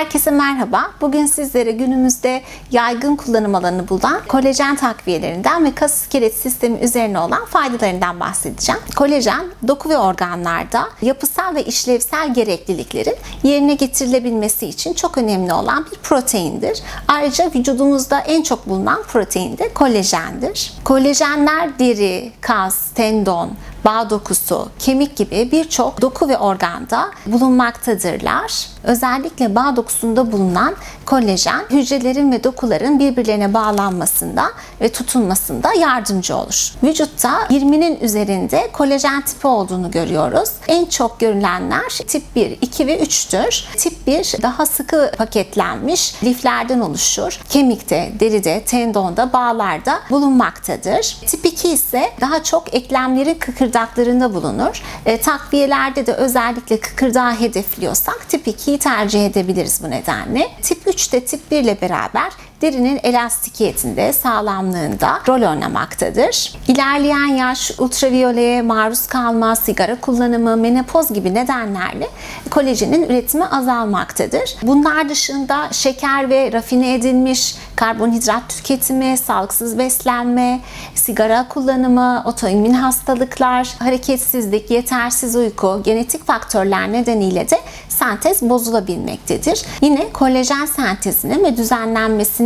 Herkese merhaba. Bugün sizlere günümüzde yaygın kullanım alanı bulan kolajen takviyelerinden ve kas iskelet sistemi üzerine olan faydalarından bahsedeceğim. Kolajen, doku ve organlarda yapısal ve işlevsel gerekliliklerin yerine getirilebilmesi için çok önemli olan bir proteindir. Ayrıca vücudumuzda en çok bulunan protein de kolajendir. Kolajenler deri, kas, tendon, bağ dokusu, kemik gibi birçok doku ve organda bulunmaktadırlar. Özellikle bağ dokusunda bulunan kolajen hücrelerin ve dokuların birbirlerine bağlanmasında ve tutunmasında yardımcı olur. Vücutta 20'nin üzerinde kolajen tipi olduğunu görüyoruz. En çok görülenler tip 1, 2 ve 3'tür. Tip 1 daha sıkı paketlenmiş liflerden oluşur. Kemikte, deride, tendonda, bağlarda bulunmaktadır. Tip 2 ise daha çok eklemlerin kıkırdaklarında bulunur. E, takviyelerde de özellikle kıkırdağı hedefliyorsak tip 2'yi tercih edebiliriz bu nedenle. Tip 3 de tip 1 ile beraber derinin elastikiyetinde, sağlamlığında rol oynamaktadır. İlerleyen yaş, ultraviyoleye maruz kalma, sigara kullanımı, menopoz gibi nedenlerle kolajenin üretimi azalmaktadır. Bunlar dışında şeker ve rafine edilmiş karbonhidrat tüketimi, sağlıksız beslenme, sigara kullanımı, otoimmün hastalıklar, hareketsizlik, yetersiz uyku, genetik faktörler nedeniyle de sentez bozulabilmektedir. Yine kolajen sentezinin ve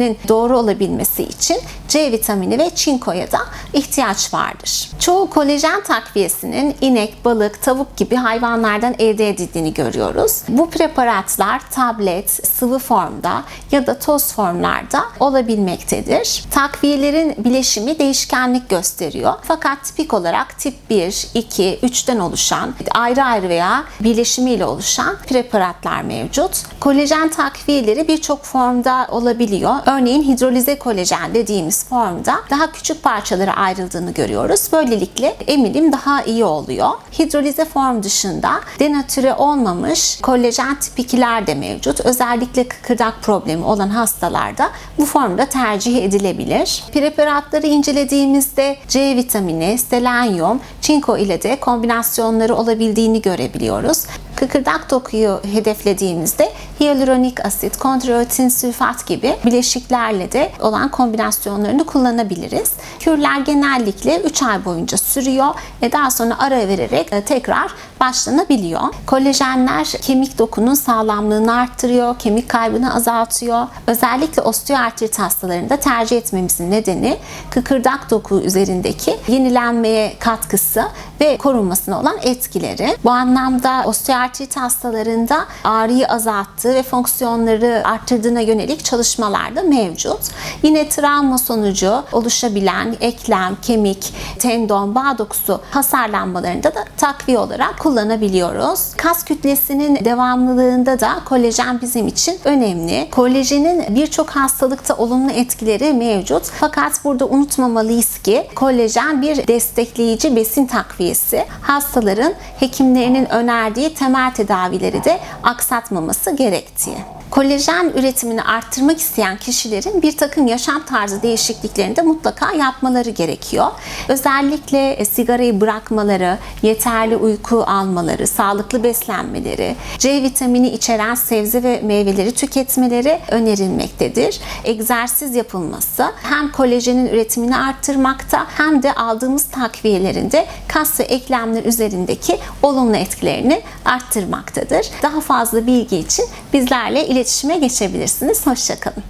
düzenlenmesinin doğru olabilmesi için C vitamini ve çinkoya da ihtiyaç vardır. Çoğu kolajen takviyesinin inek, balık, tavuk gibi hayvanlardan elde edildiğini görüyoruz. Bu preparatlar tablet, sıvı formda ya da toz formlarda olabilmektedir. Takviyelerin bileşimi değişkenlik gösteriyor. Fakat tipik olarak tip 1, 2, 3'ten oluşan ayrı ayrı veya birleşimiyle oluşan preparatlar mevcut. Kolajen takviyeleri birçok formda olabiliyor. Örneğin hidrolize kolajen dediğimiz formda daha küçük parçalara ayrıldığını görüyoruz. Böylelikle emilim daha iyi oluyor. Hidrolize form dışında denatüre olmamış kolajen tip 2'ler de mevcut. Özellikle kıkırdak problemi olan hastalarda bu formda tercih edilebilir. Preparatları incelediğimizde C vitamini, selenyum, çinko ile de kombinasyonları olabildiğini görebiliyoruz. Kıkırdak dokuyu hedeflediğimizde hyaluronik asit, kondroitin sülfat gibi bileşiklerle de olan kombinasyonlarını kullanabiliriz. Kürler genellikle 3 ay boyunca sürüyor daha sonra ara vererek tekrar başlanabiliyor. Kolajenler kemik dokunun sağlamlığını arttırıyor, kemik kaybını azaltıyor. Özellikle osteoartrit hastalarında tercih etmemizin nedeni kıkırdak doku üzerindeki yenilenmeye katkısı ve korunmasına olan etkileri. Bu anlamda osteoartrit hastalarında ağrıyı azalttığı ve fonksiyonları arttırdığına yönelik çalışmalar da mevcut. Yine travma sonucu oluşabilen eklem, kemik, tendon, bağ dokusu hasarlanmalarında da takviye olarak kullanabiliyoruz. Kas kütlesinin devamlılığında da kolajen bizim için önemli. Kolajenin birçok hastalıkta olumlu etkileri mevcut. Fakat burada unutmamalıyız ki kolajen bir destekleyici besin takviyesi. Hastaların hekimlerinin önerdiği temel tedavileri de aksatmaması gerektiği. Kolajen üretimini arttırmak isteyen kişilerin bir takım yaşam tarzı değişikliklerini de mutlaka yapmaları gerekiyor. Özellikle e, sigarayı bırakmaları, yeterli uyku almaları, sağlıklı beslenmeleri, C vitamini içeren sebze ve meyveleri tüketmeleri önerilmektedir. Egzersiz yapılması hem kolajenin üretimini arttırmakta hem de aldığımız takviyelerinde kas ve eklemler üzerindeki olumlu etkilerini arttırmaktadır. Daha fazla bilgi için bizlerle iletişime geçebilirsiniz. Hoşçakalın.